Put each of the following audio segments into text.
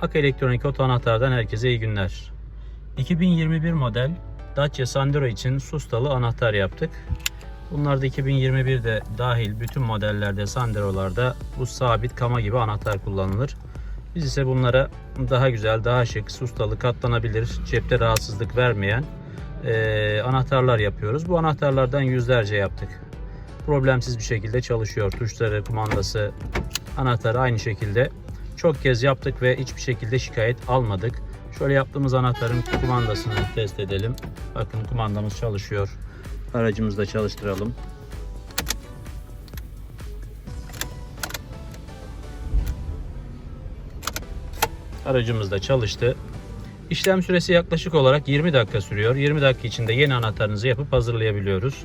Ak Elektronik Oto Anahtar'dan herkese iyi günler. 2021 model Dacia Sandero için sustalı anahtar yaptık. Bunlar da 2021'de dahil bütün modellerde Sandero'larda bu sabit kama gibi anahtar kullanılır. Biz ise bunlara daha güzel, daha şık, sustalı, katlanabilir, cepte rahatsızlık vermeyen eee, anahtarlar yapıyoruz. Bu anahtarlardan yüzlerce yaptık. Problemsiz bir şekilde çalışıyor. Tuşları, kumandası, anahtarı aynı şekilde çok kez yaptık ve hiçbir şekilde şikayet almadık. Şöyle yaptığımız anahtarın kumandasını test edelim. Bakın kumandamız çalışıyor. Aracımızı da çalıştıralım. Aracımız da çalıştı. İşlem süresi yaklaşık olarak 20 dakika sürüyor. 20 dakika içinde yeni anahtarınızı yapıp hazırlayabiliyoruz.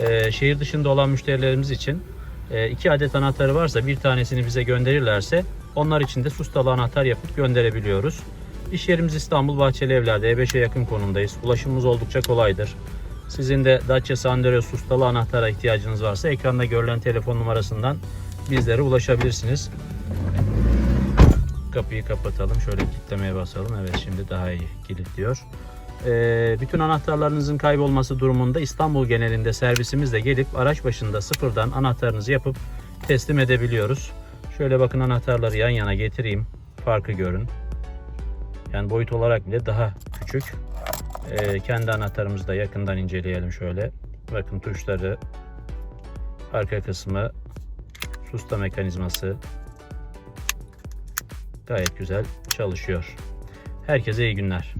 Ee, şehir dışında olan müşterilerimiz için e, iki adet anahtarı varsa bir tanesini bize gönderirlerse onlar için de sustalı anahtar yapıp gönderebiliyoruz. İş yerimiz İstanbul Bahçeli Evler'de E5'e yakın konumdayız. Ulaşımımız oldukça kolaydır. Sizin de Dacia Sandero sustalı anahtara ihtiyacınız varsa ekranda görülen telefon numarasından bizlere ulaşabilirsiniz. Kapıyı kapatalım. Şöyle kilitlemeye basalım. Evet şimdi daha iyi kilitliyor. Ee, bütün anahtarlarınızın kaybolması durumunda İstanbul genelinde servisimizle gelip araç başında sıfırdan anahtarınızı yapıp teslim edebiliyoruz. Şöyle bakın anahtarları yan yana getireyim. Farkı görün. Yani boyut olarak bile daha küçük. Ee, kendi anahtarımızı da yakından inceleyelim şöyle. Bakın tuşları, arka kısmı, susta mekanizması gayet güzel çalışıyor. Herkese iyi günler.